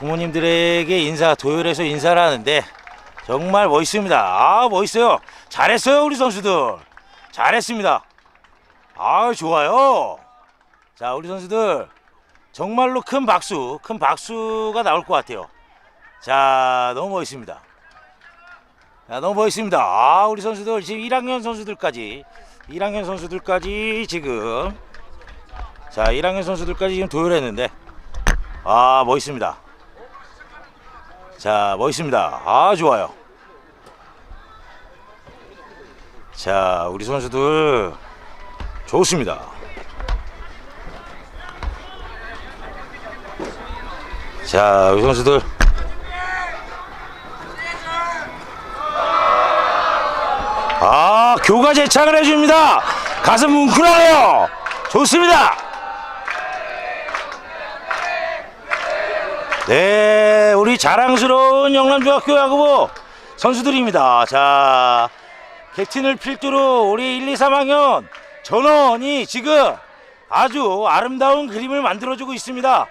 부모님들에게 인사 도열해서 인사를 하는데 정말 멋있습니다. 아 멋있어요. 잘했어요 우리 선수들. 잘했습니다. 아 좋아요. 자 우리 선수들 정말로 큰 박수, 큰 박수가 나올 것 같아요. 자 너무 멋있습니다. 자, 너무 멋있습니다. 아 우리 선수들 지금 1학년 선수들까지 1학년 선수들까지 지금 자 1학년 선수들까지 지금 도열했는데 아 멋있습니다. 자 멋있습니다. 아 좋아요. 자 우리 선수들 좋습니다. 자 우리 선수들 아 교가 제창을 해줍니다. 가슴 뭉클하네요. 좋습니다. 네, 우리 자랑스러운 영남중학교 야구부 선수들입니다. 자, 캡틴을 필두로 우리 1, 2, 3학년 전원이 지금 아주 아름다운 그림을 만들어주고 있습니다.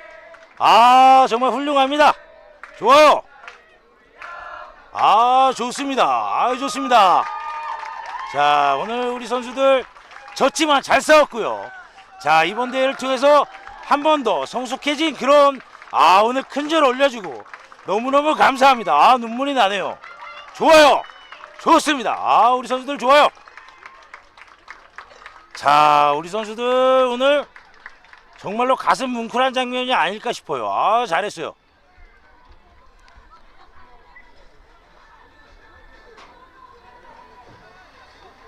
아, 정말 훌륭합니다. 좋아요. 아, 좋습니다. 아, 좋습니다. 자, 오늘 우리 선수들 졌지만 잘 싸웠고요. 자, 이번 대회를 통해서 한 번 더 성숙해진 그런 아, 오늘 큰절 올려주고 너무너무 감사합니다. 아, 눈물이 나네요. 좋아요. 좋습니다. 아, 우리 선수들 좋아요. 자, 우리 선수들 오늘 정말로 가슴 뭉클한 장면이 아닐까 싶어요. 아, 잘했어요.